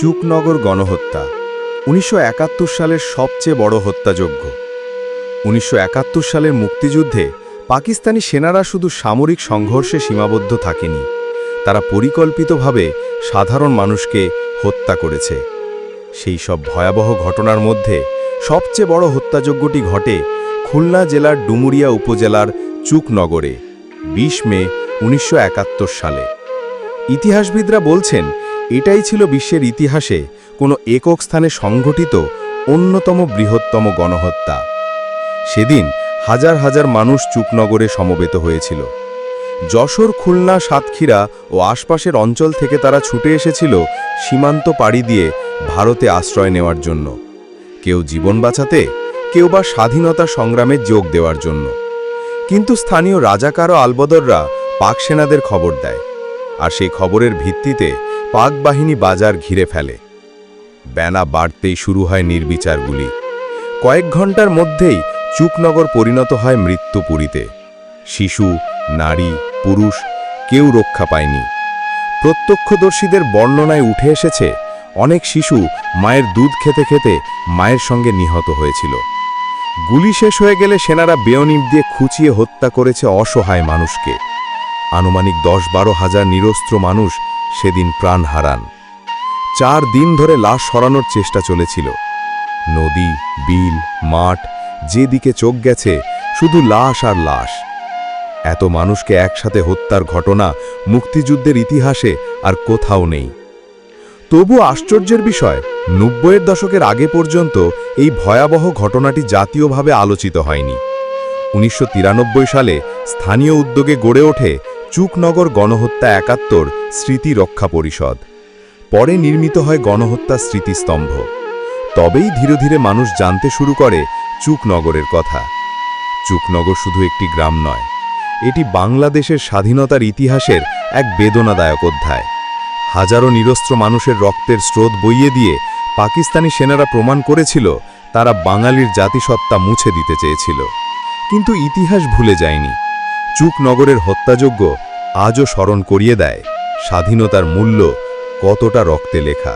চুকনগর গণহত্যা, উনিশশো একাত্তর সালের সবচেয়ে বড় হত্যাযজ্ঞ। উনিশশো একাত্তর সালের মুক্তিযুদ্ধে পাকিস্তানি সেনারা শুধু সামরিক সংঘর্ষে সীমাবদ্ধ থাকেনি, তারা পরিকল্পিতভাবে সাধারণ মানুষকে হত্যা করেছে। সেই সব ভয়াবহ ঘটনার মধ্যে সবচেয়ে বড় হত্যাযজ্ঞটি ঘটে খুলনা জেলার ডুমুরিয়া উপজেলার চুকনগরে ২০ মে উনিশশো একাত্তর সালে। ইতিহাসবিদরা বলছেন এটাই ছিল বিশ্বের ইতিহাসে কোনো একক স্থানে সংঘটিত অন্যতম বৃহত্তম গণহত্যা। সেদিন হাজার হাজার মানুষ চুকনগরে সমবেত হয়েছিল। যশোর, খুলনা, সাতক্ষীরা ও আশপাশের অঞ্চল থেকে তারা ছুটে এসেছিল সীমান্ত পাড়ি দিয়ে ভারতে আশ্রয় নেওয়ার জন্য। কেউ জীবন বাঁচাতে, কেউ বা স্বাধীনতা সংগ্রামে যোগ দেওয়ার জন্য। কিন্তু স্থানীয় রাজাকার ও আলবদররা পাক সেনাদের খবর দেয়। আর সেই খবরের ভিত্তিতে পাক বাহিনী বাজার ঘিরে ফেলে। বেনা বাড়তেই শুরু হয় নির্বিচারগুলি। কয়েক ঘণ্টার মধ্যেই চুকনগর পরিণত হয় মৃত্যুপুরীতে। শিশু, নারী, পুরুষ কেউ রক্ষা পায়নি। প্রত্যক্ষদর্শীদের বর্ণনায় উঠে এসেছে, অনেক শিশু মায়ের দুধ খেতে খেতে মায়ের সঙ্গে নিহত হয়েছিল। গুলি শেষ হয়ে গেলে সেনারা বেয়নিপ দিয়ে খুঁচিয়ে হত্যা করেছে অসহায় মানুষকে। আনুমানিক দশ বারো হাজার নিরস্ত্র মানুষ সেদিন প্রাণ হারান। চার দিন ধরে লাশ সরানোর চেষ্টা চলেছিল। নদী, বিল, মাঠ, যেদিকে চোখ গেছে, শুধু লাশ আর লাশ। এত মানুষকে একসাথে হত্যার ঘটনা মুক্তিযুদ্ধের ইতিহাসে আর কোথাও নেই। তবু আশ্চর্যের বিষয়, নব্বইয়ের দশকের আগে পর্যন্ত এই ভয়াবহ ঘটনাটি জাতীয়ভাবে আলোচিত হয়নি। উনিশশো তিরানব্বই সালে স্থানীয় উদ্যোগে গড়ে ওঠে চুকনগর গণহত্যা একাত্তর স্মৃতি রক্ষা পরিষদ। পরে নির্মিত হয় গণহত্যা স্মৃতিস্তম্ভ। তবেই ধীরে ধীরে মানুষ জানতে শুরু করে চুকনগরের কথা। চুকনগর শুধু একটি গ্রাম নয়, এটি বাংলাদেশের স্বাধীনতার ইতিহাসের এক বেদনাদায়ক অধ্যায়। হাজারো নিরস্ত্র মানুষের রক্তের স্রোত বইয়ে দিয়ে পাকিস্তানি সেনারা প্রমাণ করেছিল, তারা বাঙালির জাতিসত্তা মুছে দিতে চেয়েছিল। কিন্তু ইতিহাস ভুলে যায়নি। চুকনগরের হত্যাযোগ্য আজও স্মরণ করিয়ে দেয় স্বাধীনতার মূল্য কতটা রক্তে লেখা।